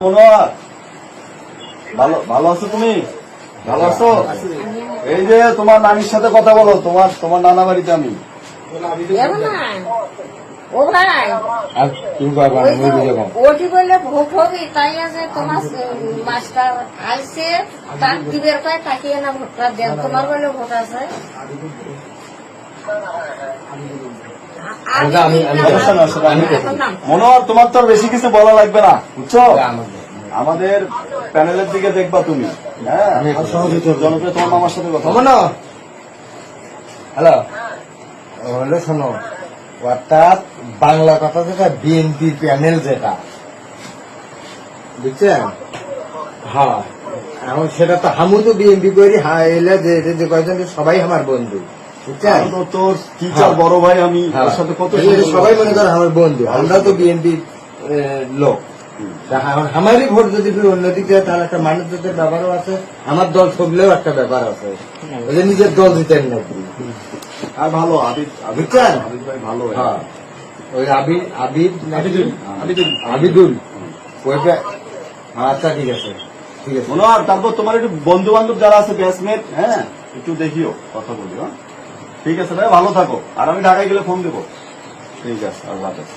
মনোয়ার। ভালো ভালো আছো তুমি? ভালো আছো? এই যে তোমার নানির সাথে কথা বলো তোমার তোমার নানা বাড়িতে আমি। তোমার বলে ভোট আছে। মনোয়ার তোমার তো বেশি কিছু বলা লাগবে না বুঝছ? আমাদের প্যানেলের দিকে দেখবা তুমি। হ্যাঁ। জনপ্রিয় তোমার মামার সাথে কথা। হ্যালো। হলো শোনো। অর্থাৎ বাংলা কথা যেটা বিএনপি প্যানেল যেটা। বুঝছেন হ্যাঁ। এখন সেটা তো হামু তো বিএনপি করি হ্যাঁ এলে যে কয়েকজন সবাই আমার বন্ধু। তোর টিচার হ্যাঁ। বড় ভাই আমি হ্যাঁ। ওর সাথে কত সবাই মনে আমার বন্ধু আমরা তো বিএনপি লোক। আমারই ভোট যদি অন্যদিকে তাহলে একটা মানুষদের ব্যাপারও আছে আমার দল ছবলেও একটা ব্যাপার আছে। ওই যে নিজের দল আর ভালো আবিদ আবিদ আবিদ ভাই ভালো হ্যাঁ। ওই আবিদ আবিদ নাকি? আবিদুল আবিদুল। ওইটা আচ্ছা ঠিক আছে। ঠিক আছে। মনোয়ার তারপর তোমার একটু বন্ধু বান্ধব যারা আছে ব্যাচমেট হ্যাঁ একটু দেখিও কথা বলি হ্যাঁ ঠিক আছে ভাই, ভালো থাকো। আর আমি ঢাকায় গেলে ফোন দেবো। ঠিক আছে, আল্লাহ হাফেজ।